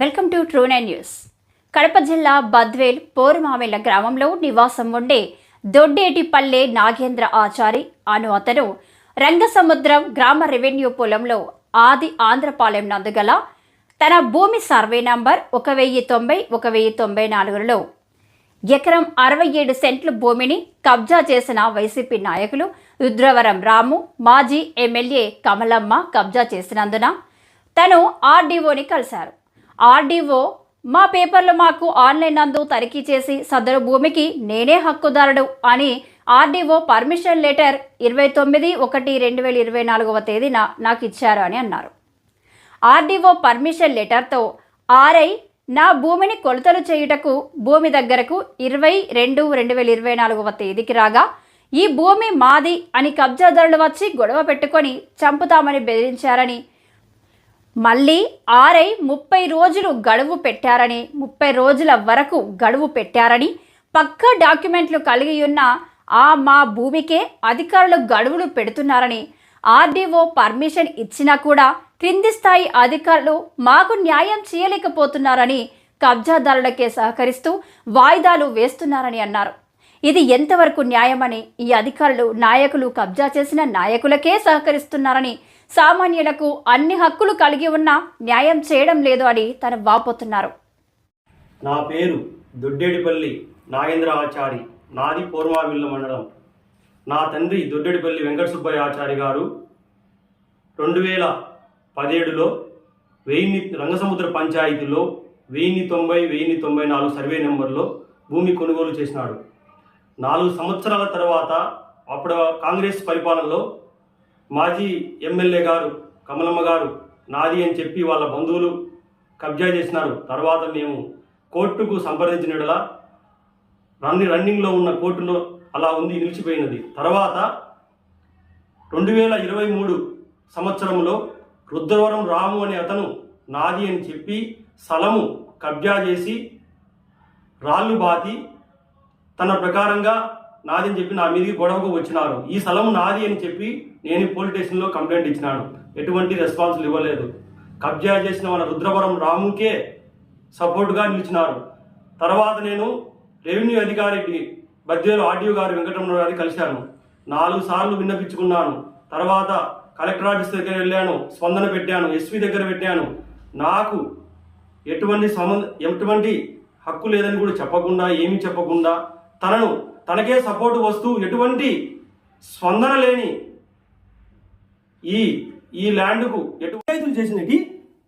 Welcome to True Nine News. Kadapa జిల్లా బద్వేల్ పోరుమామెల గ్రామంలో నివాసం ఉండే దొడ్డేటిపల్లె నాగేంద్ర ఆచారి అను అతను రంగసముద్రం గ్రామ రెవెన్యూ పొలంలో ఆది ఆంధ్రపాలెం నందుగల తన భూమి సర్వే నంబర్ ఒక వెయ్యి తొంభై ఒక వెయ్యి తొంభై నాలుగులో ఎకరం అరవై ఏడు సెంట్లు భూమిని కబ్జా చేసిన వైసీపీ నాయకులు రుద్రవరం రాము మాజీ ఎమ్మెల్యే కమలమ్మ కబ్జా చేసినందున తను ఆర్డీఓని కలిశారు. ఆర్డీఓ మా పేపర్లు మాకు ఆన్లైన్ నందు తనిఖీ చేసి సదరు భూమికి నేనే హక్కుదారుడు అని ఆర్డీఓ పర్మిషన్ లెటర్ ఇరవై తొమ్మిది ఒకటి రెండు వేల ఇరవై నాలుగవ తేదీన నాకు ఇచ్చారు అని అన్నారు. ఆర్డీఓ పర్మిషన్ లెటర్తో ఆర్ఐ నా భూమిని కొలతలు చేయుటకు భూమి దగ్గరకు ఇరవై రెండు రెండు వేల ఇరవై నాలుగవ తేదీకి రాగా ఈ భూమి మాది అని కబ్జాదారులు వచ్చి గొడవ పెట్టుకొని చంపుతామని బెదిరించారని మళ్ళీ ఆర్ఐ ముప్పై రోజులు గడువు పెట్టారని ముప్పై రోజుల వరకు గడువు పెట్టారని పక్క డాక్యుమెంట్లు కలిగి ఉన్న ఆ మా భూమికే అధికారులు గడువులు పెడుతున్నారని ఆర్డీఓ పర్మిషన్ ఇచ్చినా కూడా క్రింది స్థాయి అధికారులు మాకు న్యాయం చేయలేకపోతున్నారని కబ్జాదారులకే సహకరిస్తూ వాయిదాలు వేస్తున్నారని అన్నారు. ఇది ఎంతవరకు న్యాయమని ఈ అధికారులు నాయకులు కబ్జా చేసిన నాయకులకే సహకరిస్తున్నారని సామాన్యులకు అన్ని హక్కులు కలిగి ఉన్నా న్యాయం చేయడం లేదు అని తను వాపోతున్నారు. నా పేరు దొడ్డేడిపల్లి నాగేంద్ర ఆచారి నాది పూర్వావిల్ల మండలం. నా తండ్రి దొడ్డేడిపల్లి వెంకట సుబ్బయ్య ఆచారి గారు రెండు వేల పదిహేడులో వెయ్యి రంగసముద్ర పంచాయతీలో వెయ్యి తొంభై వెయ్యి తొంభై నాలుగు సర్వే నెంబర్లో భూమి కొనుగోలు చేసినాడు. నాలుగు సంవత్సరాల తర్వాత అప్పుడు కాంగ్రెస్ పరిపాలనలో మాజీ ఎమ్మెల్యే గారు కమలమ్మ గారు నాది అని చెప్పి వాళ్ళ బంధువులు కబ్జా చేసినారు. తర్వాత మేము కోర్టుకు సంప్రదించినలా రన్ని రన్నింగ్లో ఉన్న కోర్టులో అలా ఉంది నిలిచిపోయినది. తర్వాత రెండు వేల ఇరవై మూడు సంవత్సరంలో రుద్రవరం రాము అనే అతను నాది అని చెప్పి స్థలము కబ్జా చేసి రాళ్ళు బాతి తన ప్రకారంగా నాది అని చెప్పి నా మీదకి గొడవకు వచ్చినారు. ఈ స్థలం నాది అని చెప్పి నేను పోలీస్ స్టేషన్లో కంప్లైంట్ ఇచ్చినాను. ఎటువంటి రెస్పాన్సులు ఇవ్వలేదు. కబ్జా చేసిన మన రుద్రవరం రాముకే సపోర్ట్గా నిలిచినారు. తర్వాత నేను రెవెన్యూ అధికారికి బద్వేలు ఆర్డీఓ గారు వెంకటరమణ గారిని కలిశాను. నాలుగు సార్లు విన్నపించుకున్నాను. తర్వాత కలెక్టర్ ఆఫీస్ దగ్గర వెళ్ళాను. స్పందన పెట్టాను. ఎస్పీ దగ్గర పెట్టాను. నాకు ఎటువంటి సంబంధ ఎటువంటి హక్కు లేదని కూడా చెప్పకుండా ఏమీ చెప్పకుండా తనను తనకే సపోర్ట్ వస్తూ ఎటువంటి స్పందన లేని ఈ ఈ ల్యాండ్కు ఎటువంటి పంచాయతీలు చేసినట్టు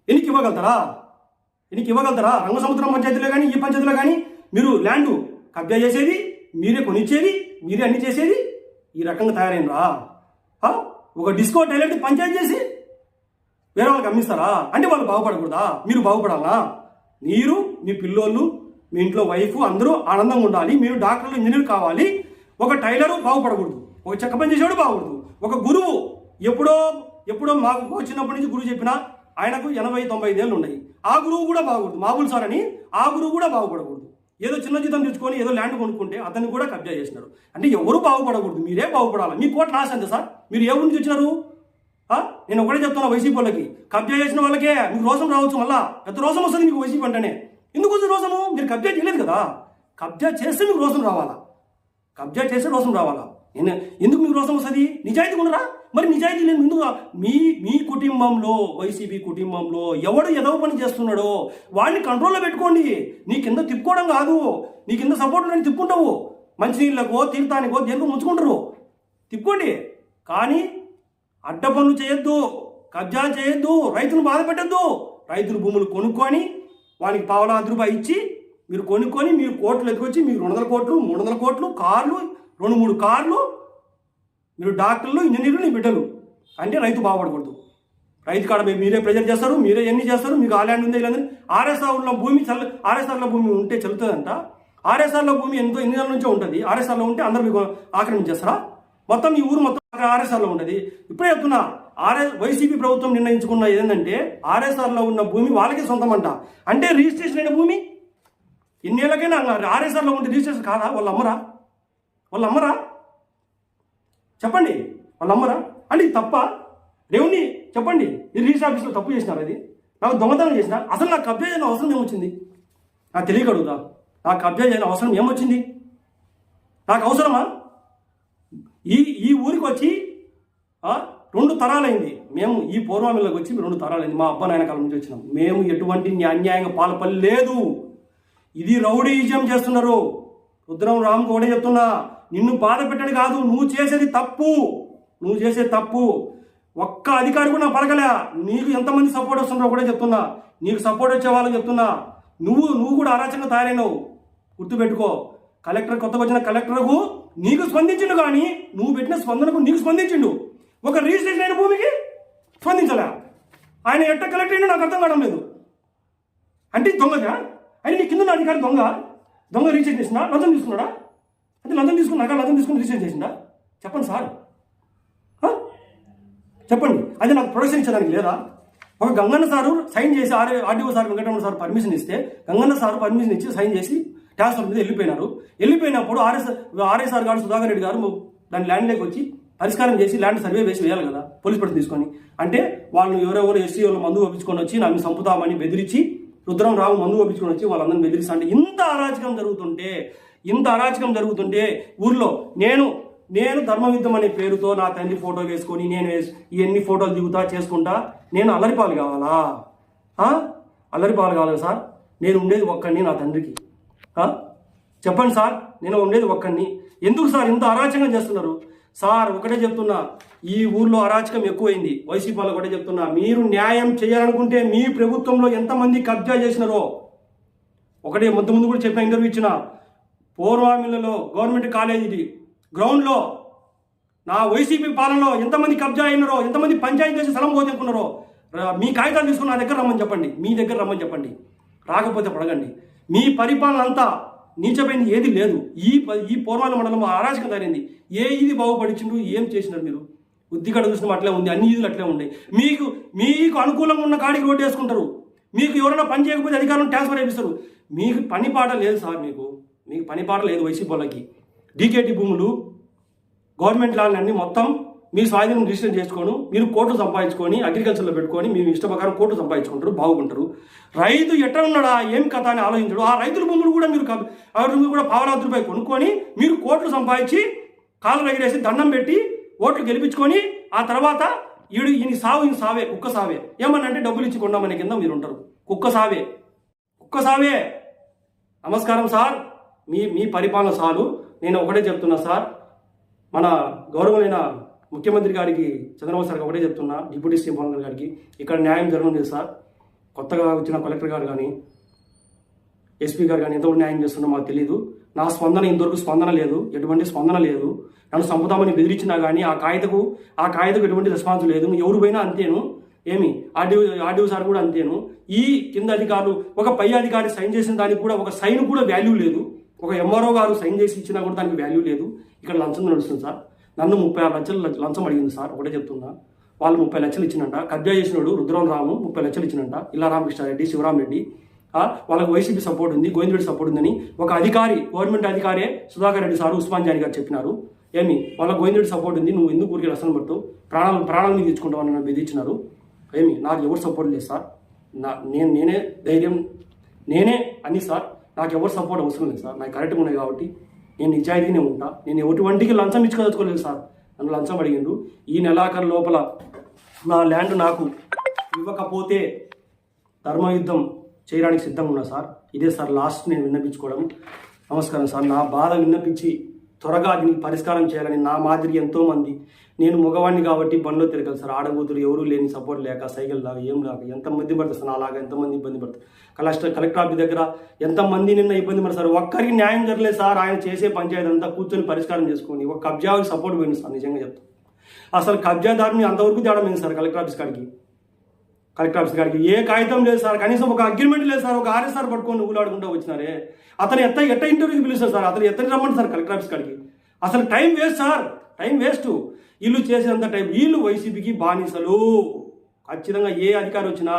ఎన్నికి ఇవ్వగలుగుతారా? ఎనికి ఇవ్వగలుగుతారా? రంగసముద్రం పంచాయతీలో కానీ ఈ పంచాయతీలో కానీ మీరు ల్యాండ్ కబ్జా చేసేది మీరే కొనిచ్చేది మీరే అన్ని చేసేది ఈ రకంగా తయారైనరా ఒక డిస్కో టైలెంట్ పంచాయతీ చేసి వేరే వాళ్ళకి అమ్మిస్తారా? అంటే వాళ్ళు బాగుపడకూడదా? మీరు బాగుపడాలా? మీరు మీ పిల్లోళ్ళు మీ ఇంట్లో వైఫ్ అందరూ ఆనందంగా ఉండాలి మీరు డాక్టర్లు ఇంజనీర్ కావాలి. ఒక టైలరు బాగుపడకూడదు ఒక చెక్క పని చేసేవాడు బాగుపడదు. ఒక గురువు ఎప్పుడో ఎప్పుడో మాకు చిన్నప్పటి నుంచి గురువు చెప్పినా ఆయనకు ఎనభై తొంభై ఐదేళ్ళు ఉన్నాయి. ఆ గురువు కూడా బాగుడదు మామూలు సార్ అని ఆ గురువు కూడా బాగుపడకూడదు. ఏదో చిన్న జీతం తెచ్చుకొని ఏదో ల్యాండ్ కొనుక్కుంటే అతన్ని కూడా కబ్జా చేసినారు. అంటే ఎవరు బాగుపడకూడదు మీరే బాగుపడాలి. మీ కోట్ల ఆశ అంతే సార్ మీరు ఏ ఊరి నుంచి వచ్చినారు నేను ఒకటే చెప్తున్నా వైసీపీ వాళ్ళకి. కబ్జా చేసిన వాళ్ళకే. మీకు రోసం రావచ్చు మళ్ళా. పెద్ద రోసం వస్తుంది మీకు వైసీపీ అంటేనే. ఎందుకు వచ్చిన రోజము? మీరు కబ్జా చేయలేదు కదా. కబ్జా చేస్తే మీకు రోసం రావాలా? కబ్జా చేస్తే రోసం రావాలా? నేను ఎందుకు మీకు రోసం వస్తుంది? నిజాయితీ ఉండరా మరి నిజాయితీ నేను ముందుగా మీ మీ కుటుంబంలో వైసీపీ కుటుంబంలో ఎవడు ఎదవ పని చేస్తున్నాడో వాడిని కంట్రోల్లో పెట్టుకోండి. నీ కింద తిప్పుకోవడం కాదు. నీ కింద సపోర్ట్ నేను తిప్పుకుంటావు. మంచినీళ్ళకో తీర్థానికో దేనికో ముంచుకుంటారు. తిప్పుకోండి. కానీ అడ్డ పనులు చేయొద్దు. కబ్జా చేయొద్దు. రైతును బాధ పెట్టద్దు రైతులు భూములు కొనుక్కొని వానికి పావలాది రూపాయి ఇచ్చి మీరు కొనుక్కొని మీరు కోట్లు ఎత్తుకొచ్చి మీరు రెండు వందల కోట్లు మూడు వందల కోట్లు కార్లు రెండు మూడు కార్లు మీరు డాక్టర్లు ఇంజనీర్లు నీ బిడ్డలు. అంటే రైతు బాగుపడకూడదు. రైతు కాడ మీరే ప్రెజర్ చేస్తారు మీరే ఎన్ని చేస్తారు మీకు ఆ ల్యాండ్ ఉంది ఇలాంటి ఆర్ఎస్ఆర్లో భూమి చల్ల ఆర్ఎస్ఆర్లో భూమి ఉంటే చెల్లుతుందంట. ఆర్ఎస్ఆర్లో భూమి ఎంతో ఎన్ని నెలల నుంచో ఉంటుంది. ఆర్ఎస్ఆర్లో ఉంటే అందరు మీకు ఆక్రమించేస్తారా? మొత్తం ఈ ఊరు మొత్తం ఆర్ఎస్ఆర్లో ఉంటుంది. ఇప్పుడే చెప్తున్నా ఆర్ఎస్ వైసీపీ ప్రభుత్వం నిర్ణయించుకున్న ఏంటంటే ఆర్ఎస్ఆర్లో ఉన్న భూమి వాళ్ళకే సొంతం అంట అంటే రిజిస్ట్రేషన్ అయిన భూమి? ఇన్నేళ్ళకైనా ఆర్ఎస్ఆర్లో ఉంటే రిజిస్ట్రేషన్ కాదా? వాళ్ళు అమ్మరా? వాళ్ళు అమ్మరా? చెప్పండి. వాళ్ళు అమ్మరా? అంటే ఇది తప్ప? రేవుని చెప్పండి. ఇది రిజిస్టర్ ఆఫీస్లో తప్పు చేసినారు అది నాకు దొంగతనం చేసిన? అసలు నాకు కబ్జా చేయని అవసరం ఏమొచ్చింది? నాకు తెలియక నాకు కబ్జా చేయని అవసరం ఏమొచ్చింది? నాకు అవసరమా? ఈ ఈ ఊరికి వచ్చి రెండు తరాలైంది. మేము ఈ పూర్వామిలోకి వచ్చి రెండు తరాలైంది. మా అబ్బా నాయన కాలం నుంచి వచ్చినాం. మేము ఎటువంటి అన్యాయంగా పాల్పల్లి లేదు ఇది రౌడీజం చేస్తున్నారు. రుద్రం రామ్ కూడా చెప్తున్నా. నిన్ను బాధ పెట్టడం కాదు నువ్వు చేసేది తప్పు. నువ్వు చేసేది తప్పు. ఒక్క అధికారి కూడా నాకు పలకలే. నీకు ఎంతమంది సపోర్ట్ వస్తున్నారో కూడా చెప్తున్నా. నీకు సపోర్ట్ వచ్చే వాళ్ళకి చెప్తున్నా. నువ్వు నువ్వు కూడా అరాచకంగా తయారైనవు. గుర్తుపెట్టుకో. కలెక్టర్ కొత్తగా వచ్చిన కలెక్టర్కు నీకు స్పందించిండు కానీ నువ్వు పెట్టిన స్పందనకు నీకు స్పందించిండు. ఒక రిజిస్ట్రేషన్ అయిన భూమికి స్పందించలే. ఆయన ఎట్ట కలెక్టర్ అయినా నాకు అర్థం కావడం లేదు. అంటే ఇది దొంగదా? అని నీ కింద అధికారి దొంగ? దొంగ రిజిస్టర్ చేసినా లంచం తీసుకున్నాడా? అంటే లంచం తీసుకున్నాక లంచం తీసుకుని రిజిస్టర్ చేసిందా? చెప్పండి సార్. చెప్పండి. అది నాకు ప్రొడక్షన్ ఇచ్చేదానికి లేదా? ఒక గంగన్న సారు సైన్ చేసి R RDO sir Venkataramana sir permission ఇస్తే గంగన్న సార్ పర్మిషన్ ఇచ్చి సైన్ చేసి ట్యాక్స్ మీద వెళ్ళిపోయినారు. వెళ్ళిపోయినప్పుడు ఆర్ఎస్ ఆర్ఎస్ఆర్ గారు సుధాకర్ రెడ్డి గారు దాని ల్యాండ్ లేక వచ్చి పరిష్కారం చేసి ల్యాండ్ సర్వే వేసి వేయాలి కదా పోలీస్ పట్టు తీసుకొని. అంటే వాళ్ళని ఎవరెవరు ఎస్సీ వాళ్ళు మందు పంపించుకొని వచ్చి నన్ను చంపుతామని బెదిరించి రుద్రం రావు మందు పంపించుకొని వచ్చి వాళ్ళందరిని బెదిరిస్తా అంటే ఇంత అరాచకం జరుగుతుంటే ఇంత అరాచకం జరుగుతుంటే ఊర్లో నేను నేను ధర్మయుద్ధం అనే పేరుతో నా తండ్రి ఫోటో వేసుకొని నేను వేస్- ఇవన్నీ ఫోటోలు దిగుతా చేసుకుంటా నేను అల్లరిపాలు కావాలా? అల్లరిపాలు కావాలి సార్. నేను ఉండేది ఒక్కడిని నా తండ్రికి. చెప్పండి సార్ నేను ఉండేది ఒక్కడిని. ఎందుకు సార్ ఇంత అరాచకం చేస్తున్నారు? సార్ ఒకటే చెప్తున్నా ఈ ఊర్లో అరాచకం ఎక్కువైంది. వైసీపీ ఒకటే చెప్తున్నా మీరు న్యాయం చేయాలనుకుంటే మీ ప్రభుత్వంలో ఎంతమంది కబ్జా చేసినారో. ఒకటే ముందు ముందు కూడా చెప్పిన ఇంటర్వ్యూ ఇచ్చిన పూర్వామిలలో గవర్నమెంట్ కాలేజీ గ్రౌండ్లో నా వైసీపీ పాలనలో ఎంతమంది కబ్జా అయినారో ఎంతమంది పంచాయతీ చేసి స్థలం పోతెక్కున్నారో మీ కాగితాలు తీసుకుని నా దగ్గర రమ్మని చెప్పండి. మీ దగ్గర రమ్మని చెప్పండి. రాకపోతే పడగండి మీ పరిపాలన అంతా నీచమైంది ఏది లేదు. ఈ ఈ పూర్వాల మండలం అరాచకం తయారైంది ఏ ఇది బాగుపడిచిండు ఏం చేసినారు మీరు? ఉద్దిగడ చూసిన అట్లే ఉంది అన్ని ఈదులు అట్లే ఉన్నాయి. మీకు మీకు అనుకూలంగా ఉన్న కాడికి రోడ్డు వేసుకుంటారు. మీకు ఎవరైనా పని చేయకపోతే అధికారులను ట్రాన్స్ఫర్ అయిపిస్తారు మీకు పని పాట లేదు సార్ మీకు. మీకు పని పాట లేదు వైసీపీ వాళ్ళకి. డీకేటీ భూములు గవర్నమెంట్ ల్యాండ్ అన్ని మొత్తం మీ స్వాధీనం రిజిస్టర్ చేసుకోను మీరు కోట్లు సంపాదించుకొని అగ్రికల్చర్లో పెట్టుకొని మీ ఇష్ట ప్రకారం కోట్లు సంపాదించుకుంటారు బాగుంటారు. రైతు ఎట్ట ఉన్నాడా ఏం కథ అని ఆలోచించడు. ఆ రైతుల భూములు కూడా మీరు ఆ కూడా పావలాది కొనుక్కొని మీరు కోట్లు సంపాదించి కాళ్ళు ఎగిరేసి దండం పెట్టి ఓట్లు గెలిపించుకొని ఆ తర్వాత ఈడు ఈయన సావు ఈయన సావే కుక్క సావే. ఏమన్నా అంటే డబ్బులు ఇచ్చి కొండామనే కింద మీరు ఉంటారు కుక్క సావే. కుక్క సావే. నమస్కారం సార్. మీ మీ పరిపాలన సాలు నేను ఒకటే చెప్తున్నా సార్. మన గౌరవమైన ముఖ్యమంత్రి గారికి చంద్రబాబు సార్ ఒకటే చెప్తున్నా డిప్యూటీ సీఎం పవన్ గారికి ఇక్కడ న్యాయం జరగడం లేదు సార్. కొత్తగా వచ్చిన కలెక్టర్ గారు కానీ ఎస్పీ గారు కానీ ఎంతవరకు న్యాయం చేస్తున్నా మాకు తెలియదు నా స్పందన ఇంతవరకు స్పందన లేదు ఎటువంటి స్పందన లేదు. నన్ను చంపుతామని బెదిరించినా కానీ ఆ కాగితకు ఆ కాగితకు ఎటువంటి రెస్పాన్స్ లేదు. ఎవరు పోయినా అంతేను. ఏమి? ఆర్డీఓ ఆర్డీఓ సార్ కూడా అంతేను. ఈ కింద అధికారులు ఒక పై అధికారి సైన్ చేసిన దానికి కూడా ఒక సైన్ కూడా వాల్యూ లేదు. ఒక ఎంఆర్ఓ గారు సైన్ చేసి ఇచ్చినా కూడా దానికి వాల్యూ లేదు. ఇక్కడ లంచం నడుస్తుంది సార్. నన్ను ముప్పై ఆరు లక్షలు లంచం అడిగింది సార్ ఒకటే చెప్తున్నా. వాళ్ళు ముప్పై లక్షలు ఇచ్చినంట. కబ్జా చేసినోడు రుద్రం రాము ముప్పై లక్షలు ఇచ్చినంట. ఇలా రామకృష్ణారెడ్డి శివరామరెడ్డి వాళ్ళకి వైసీపీ సపోర్ట్ ఉంది గోవిందరెడ్డి సపోర్ట్ ఉందని ఒక అధికారి గవర్నమెంట్ అధికారే సుధాకర్ రెడ్డి సార్ ఉస్మాన్ జాని గారు చెప్పినారు. ఏమి? వాళ్ళ గోవిందరెడ్డి సపోర్ట్ ఉంది నువ్వు ఎందుకు ఊరికి రసన పడుతూ ప్రాణాలు ప్రాణాలు మీద తెచ్చుకుంటావు అని బెదిరించినారు. ఏమి? నాకు ఎవరు సపోర్ట్ లేదు సార్. నా నేను నేనే ధైర్యం నేనే అని సార్. నాకు ఎవరు సపోర్ట్ అవసరం లేదు సార్. నాకు కరెక్ట్గా ఉన్నాయి కాబట్టి నేను నిజాయితీనే ఉంటా. నేను ఎటువంటికి లంచం ఇచ్చుకోదలుచుకోలేదు సార్. నన్ను లంచం అడిగిండు ఈ నెలాఖరు లోపల నా ల్యాండ్ నాకు ఇవ్వకపోతే ధర్మయుద్ధం చేయడానికి సిద్ధంగా ఉన్నా సార్. ఇదే సార్ లాస్ట్ నేను విన్నపించుకోవడం. నమస్కారం సార్. నా బాధ విన్నపించి త్వరగా దీనికి పరిష్కారం చేయాలని నా మాదిరి ఎంతోమంది నేను మగవాడిని కాబట్టి బండ్లో తిరగాలి. సార్ ఆడబూతులు ఎవరూ లేని సపోర్ట్ లేక సైకిల్ లాగా ఏం లాగా ఎంత మంది పడతారు సార్ అలాగా ఎంతమంది ఇబ్బంది పడతారు? కలెక్టర్ కలెక్టర్ ఆఫీస్ దగ్గర ఎంతమంది నిన్న ఇబ్బంది పడతారు ఒక్కరికి న్యాయం జరగలేదు సార్. ఆయన చేసే పంచాయతీ అంతా కూర్చొని పరిష్కారం చేసుకుని ఒక కబ్జాకి సపోర్ట్ పోయింది సార్ నిజంగా చెప్తాను అసలు కబ్జాదారుని అంతవరకు తేడా పోయింది సార్ కలెక్టర్ ఆఫీస్ కాడికి. కలెక్టర్ ఆఫీస్ గారికి ఏ కాగితం లేదు సార్. కనీసం ఒక అగ్రిమెంట్ లేదు సార్. ఒక ఆర్ఎస్ఆర్ పట్టుకొని ఊలాడుకుంటూ వచ్చినారే. అతను ఎత్త ఎట్ట ఇంటర్వ్యూకి పిలుస్తారు సార్? అతను ఎత్తని రమ్మండి సార్ కలెక్టర్ ఆఫీస్ కాడికి. అసలు time waste sir. Time waste వీళ్ళు చేసేంత టైం వీళ్ళు వైసీపీకి బానిసలు. ఖచ్చితంగా ఏ అధికారి వచ్చినా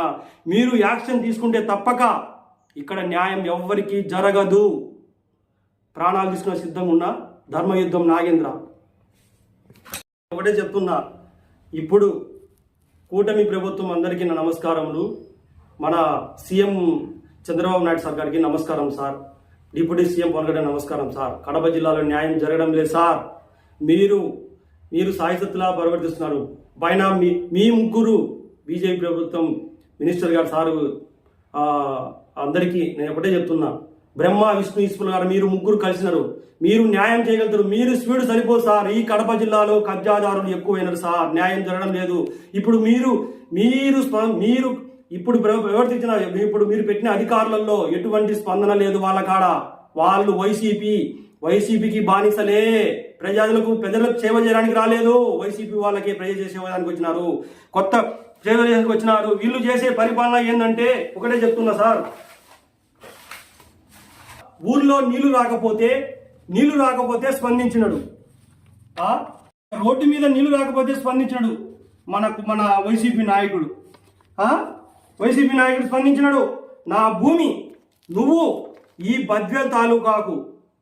మీరు యాక్షన్ తీసుకుంటే తప్పక ఇక్కడ న్యాయం ఎవ్వరికీ జరగదు. ప్రాణాలు తీసుకున్న సిద్ధంగా ఉన్న ధర్మయుద్ధం నాగేంద్ర. ఒకటే చెప్తున్నా ఇప్పుడు కూటమి ప్రభుత్వం అందరికీ నా నమస్కారములు. మన సీఎం చంద్రబాబు నాయుడు సార్ గారికి నమస్కారం sir. Deputy CM Pawan Kalyan నమస్కారం సార్. కడప జిల్లాలో న్యాయం జరగడం లేదు సార్. మీరు మీరు సాయశక్తులా ప్రవర్తిస్తున్నారు పైన మీ మీ ముగ్గురు బీజేపీ ప్రభుత్వం మినిస్టర్ గారు సారు అందరికీ నేను ఒకటే చెప్తున్నా. బ్రహ్మ విష్ణు ఈశ్వర్ గారు మీరు ముగ్గురు కలిసినారు. మీరు న్యాయం చేయగలుగుతారు. మీరు స్పీడ్ సరిపోదు సార్. ఈ కడప జిల్లాలో కబ్జాదారులు ఎక్కువైనారు సార్. న్యాయం జరగడం లేదు. ఇప్పుడు మీరు మీరు మీరు ఇప్పుడు ప్రవర్తించిన ఇప్పుడు మీరు పెట్టిన అధికారులలో ఎటువంటి స్పందన లేదు వాళ్ళ కాడ. వాళ్ళు వైసీపీ వైసీపీకి బానిసలే. ప్రజలకు ప్రజలకు సేవ చేయడానికి రాలేదు. వైసీపీ వాళ్ళకి ప్రజలు చేసేదానికి వచ్చినారు. కొత్త సేవ చేయడానికి వచ్చినారు. వీళ్ళు చేసే పరిపాలన ఏంటంటే ఒకటే చెప్తున్నా సార్. ఊర్లో నీళ్ళు రాకపోతే నీళ్ళు రాకపోతే స్పందించినడు. రోడ్డు మీద నీళ్ళు రాకపోతే స్పందించినడు మనకు మన వైసీపీ నాయకుడు. వైసీపీ నాయకుడు స్పందించినాడు. నా భూమి నువ్వు ఈ బద్వేల్ తాలూకాకు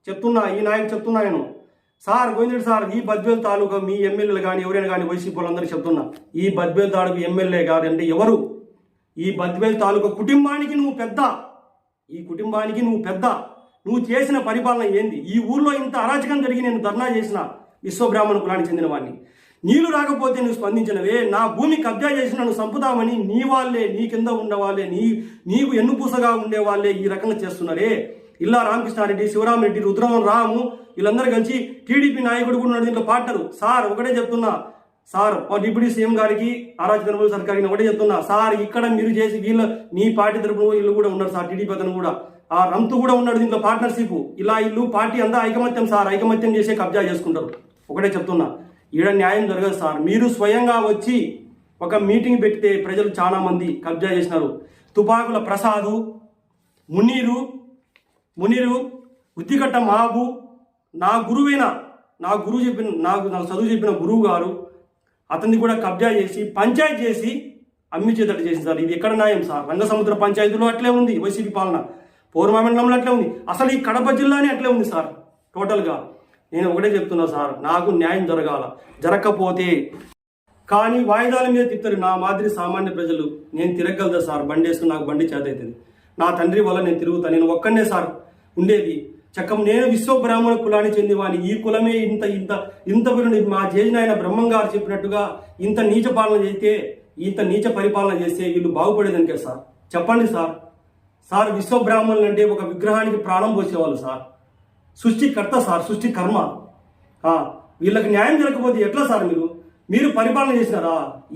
చెప్తున్నా ఈ నాయకుడు చెప్తున్నా నేను. సార్ గోవిందుడు సార్ ఈ బద్వేల్ తాలూకా మీ ఎమ్మెల్యేలు కానీ ఎవరైనా కానీ వైసీపీ వాళ్ళందరికీ చెప్తున్నా. ఈ బద్వేల్ తాలూకు ఎమ్మెల్యే కాదంటే ఎవరు? ఈ బద్వేల్ తాలూకా కుటుంబానికి నువ్వు పెద్ద. ఈ కుటుంబానికి నువ్వు పెద్ద. నువ్వు చేసిన పరిపాలన ఏంది? ఈ ఊర్లో ఇంత అరాచకం జరిగి నేను ధర్నా చేసిన విశ్వబ్రాహ్మణ కులానికి చెందిన వాడిని నీళ్ళు రాకపోతే నువ్వు స్పందించినవే నా భూమి కబ్జా చేసి నన్ను చంపుతామని నీ వాళ్ళే నీ కింద ఉండేవాళ్ళే నీ నీకు ఎన్నుపూసగా ఉండే వాళ్ళే ఈ రకంగా చేస్తున్నారే. ఇల్లా రామకృష్ణారెడ్డి శివరామరెడ్డి రుద్రవన్ రాము వీళ్ళందరూ కలిసి టీడీపీ నాయకుడు కూడా ఉన్నాడు. దీంట్లో పార్ట్నరు సార్ ఒకటే చెప్తున్నా. సార్ మా డిప్యూటీ సీఎం గారికి ఆరా చంద్రబాబు సార్ గారికి ఒకటే చెప్తున్నా. సార్ ఇక్కడ మీరు చేసి వీళ్ళ మీ పార్టీ తరపున వీళ్ళు కూడా ఉన్నారు సార్ టీడీపీ అతను కూడా. ఆ రంతు కూడా ఉన్నాడు దీంట్లో పార్ట్నర్షిప్. ఇలా ఇల్లు పార్టీ అంతా ఐకమత్యం సార్. ఐకమత్యం చేసే కబ్జా చేసుకుంటారు. ఒకటే చెప్తున్నా. ఈడ న్యాయం జరగదు సార్. మీరు స్వయంగా వచ్చి ఒక మీటింగ్ పెడితే ప్రజలు చాలా మంది కబ్జా చేసినారు. తుపాకుల ప్రసాదు మునీరు మునీరు ఉత్తికట్ట మాబు నా గురువైన నా గురువు చెప్పిన నాకు నాకు చదువు చెప్పిన గురువు గారు అతన్ని కూడా కబ్జా చేసి పంచాయతీ చేసి అమ్మి చేతట్టు చేసింది సార్. ఇది ఎక్కడ న్యాయం సార్? రంగసముద్ర పంచాయతీలో అట్లే ఉంది వైసీపీ పాలన. పౌర్మండలంలో అట్లే ఉంది. అసలు ఈ కడప జిల్లానే అట్లే ఉంది సార్ టోటల్గా. నేను ఒకటే చెప్తున్నా సార్ నాకు న్యాయం జరగాల. జరగకపోతే కానీ వాయిదాల మీద తిప్పుతారు నా మాదిరి సామాన్య ప్రజలు. నేను తిరగలదా సార్ బండి వేసుకుని నాకు బండి చేత అవుతుంది. నా తండ్రి వల్ల నేను తిరుగుతాను నేను ఒక్కనే సార్ ఉండేది చక్కం నేను విశ్వబ్రాహ్మణ కులానికి చెందివాని ఈ కులమే ఇంత ఇంత ఇంత మా జేజినాయన బ్రహ్మం గారు చెప్పినట్టుగా ఇంత నీచ పాలన చేస్తే ఇంత నీచ పరిపాలన చేస్తే వీళ్ళు బాగుపడేదనికే సార్? చెప్పండి సార్. సార్ విశ్వబ్రాహ్మణులు అంటే ఒక విగ్రహానికి ప్రాణం పోసేవాళ్ళు సార్. సృష్టికర్త సార్ సృష్టి కర్మ. వీళ్ళకి న్యాయం జరగకపోతే ఎట్లా సార్ మీరు? మీరు పరిపాలన చేసినారా?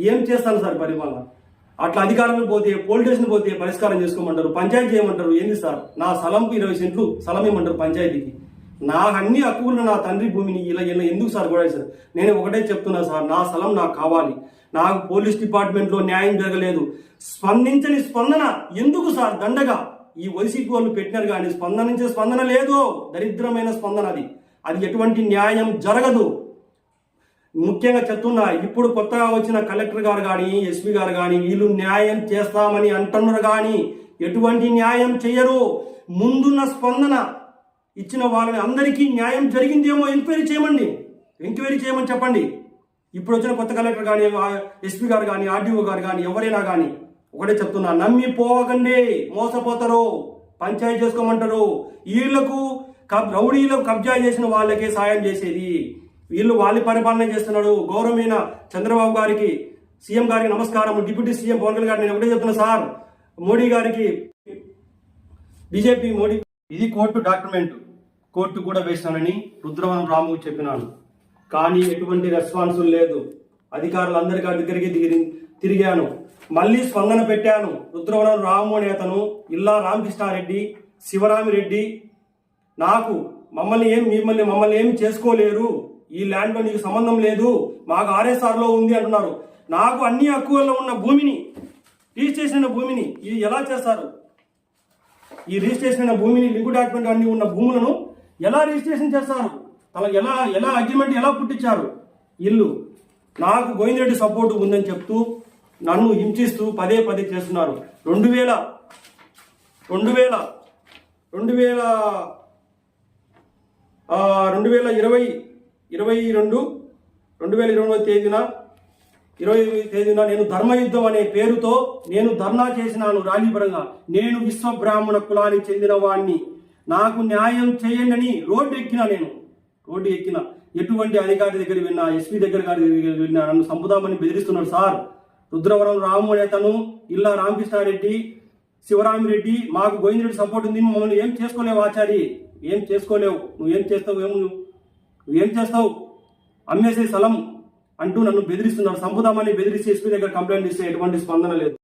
ఏం చేస్తాను సార్ పరిపాలన? అట్లా అధికారులు పోతే పోలీస్ స్టేషన్ పోతే పరిష్కారం చేసుకోమంటారు పంచాయతీ చేయమంటారు. ఏంది సార్? నా స్థలంకు ఇరవై సెంట్లు స్థలం ఇవ్వమంటారు పంచాయతీకి. నా అన్ని హక్కులు నా తండ్రి భూమిని ఇలా ఇలా ఎందుకు సార్ కూడా సార్ నేను ఒకటే చెప్తున్నా సార్ నా స్థలం నాకు కావాలి. నాకు పోలీస్ డిపార్ట్మెంట్లో న్యాయం జరగలేదు. స్పందించని స్పందన ఎందుకు సార్? దండగా. ఈ వైసీపీ వాళ్ళు పెట్టినారు కానీ స్పందనించే స్పందన లేదు. దరిద్రమైన స్పందన అది. అది ఎటువంటి న్యాయం జరగదు. ముఖ్యంగా చెప్తున్నా ఇప్పుడు కొత్తగా వచ్చిన కలెక్టర్ గారు కానీ ఎస్పీ గారు కానీ వీళ్ళు న్యాయం చేస్తామని అంటున్నారు కానీ ఎటువంటి న్యాయం చేయరు ముందున్న స్పందన ఇచ్చిన వాళ్ళని అందరికీ న్యాయం జరిగిందేమో ఎంక్వైరీ చేయమండి. ఎంక్వైరీ చేయమని చెప్పండి. ఇప్పుడు వచ్చిన కొత్త కలెక్టర్ కానీ ఎస్పీ గారు కానీ ఆర్డీఓ గారు కానీ ఎవరైనా కానీ ఒకటే చెప్తున్నా నమ్మి పోవకండి మోసపోతారు. పంచాయతీ చేసుకోమంటారు. వీళ్ళకు కబ్ రౌడీలకు కబ్జా చేసిన వాళ్ళకే సాయం చేసేది. వీళ్ళు వాళ్ళ పరిపాలన చేస్తున్నాడు. గౌరవమైన చంద్రబాబు గారికి సీఎం గారికి నమస్కారం డిప్యూటీ సీఎం పవన్ కళ్యాణ్ గారు నేను ఒకటే చెప్తున్నా సార్. మోడీ గారికి బీజేపీ మోడీ ఇది కోర్టు డాక్యుమెంట్. కోర్టు కూడా వేశానని రుద్రవనం రాము చెప్పినాను కానీ ఎటువంటి రెస్పాన్స్ లేదు. అధికారులందరికీ దగ్గరికి తిరిగి తిరిగాను. మళ్ళీ స్పందన పెట్టాను. రుద్రవరం రాము అనే అతను ఇల్లా రామకృష్ణారెడ్డి శివరామిరెడ్డి. నాకు మమ్మల్ని ఏం మిమ్మల్ని మమ్మల్ని ఏమి చేసుకోలేరు. ఈ ల్యాండ్లో నీకు సంబంధం లేదు. మాకు ఆర్ఎస్ఆర్లో ఉంది అంటున్నారు. నాకు అన్ని హక్కుల్లో ఉన్న భూమిని రిజిస్ట్రేషన్ అయిన భూమిని ఇది ఎలా చేస్తారు? ఈ రిజిస్ట్రేషన్ అయిన భూమిని లింకు డాక్యుమెంట్ అన్ని ఉన్న భూములను ఎలా రిజిస్ట్రేషన్ చేస్తారు? అలా ఎలా ఎలా అగ్రిమెంట్ ఎలా పుట్టించారు? ఇల్లు. నాకు గోవిందరెడ్డి సపోర్ట్ ఉందని చెప్తూ నన్ను హింసిస్తూ పదే పదే చేస్తున్నారు. రెండు వేల రెండు వేల రెండు వేల రెండు వేల ఇరవై ఇరవై రెండు రెండు వేల ఇరవై తేదీన ఇరవై తేదీన నేను ధర్మయుద్ధం అనే పేరుతో నేను ధర్నా చేసినాను ర్యాలీ నేను విశ్వ బ్రాహ్మణ కులానికి చెందిన వాడిని నాకు న్యాయం చేయండి అని రోడ్డు ఎక్కిన నేను. రోడ్డు ఎక్కిన. ఎటువంటి అధికారి దగ్గర విన్నా ఎస్పీ దగ్గర గారి దగ్గర విన్నా నన్ను చంపుదామని బెదిరిస్తున్నాడు సార్. రుద్రవరం రాము నేతను ఇల్లా రామకృష్ణారెడ్డి శివరామిరెడ్డి మాకు గోవిందరెడ్డి సపోర్ట్ ఉంది మమ్మల్ని ఏం చేసుకోలేవు ఆచారి? ఏం చేసుకోలేవు? నువ్వేం చేస్తావు ఏం నువ్వేం చేస్తావు? అమ్మేసే స్థలం అంటూ నన్ను బెదిరిస్తున్నారు సంపుదామని బెదిరించి ఎస్పీ దగ్గర కంప్లైంట్ ఇస్తే ఎటువంటి స్పందన లేదు.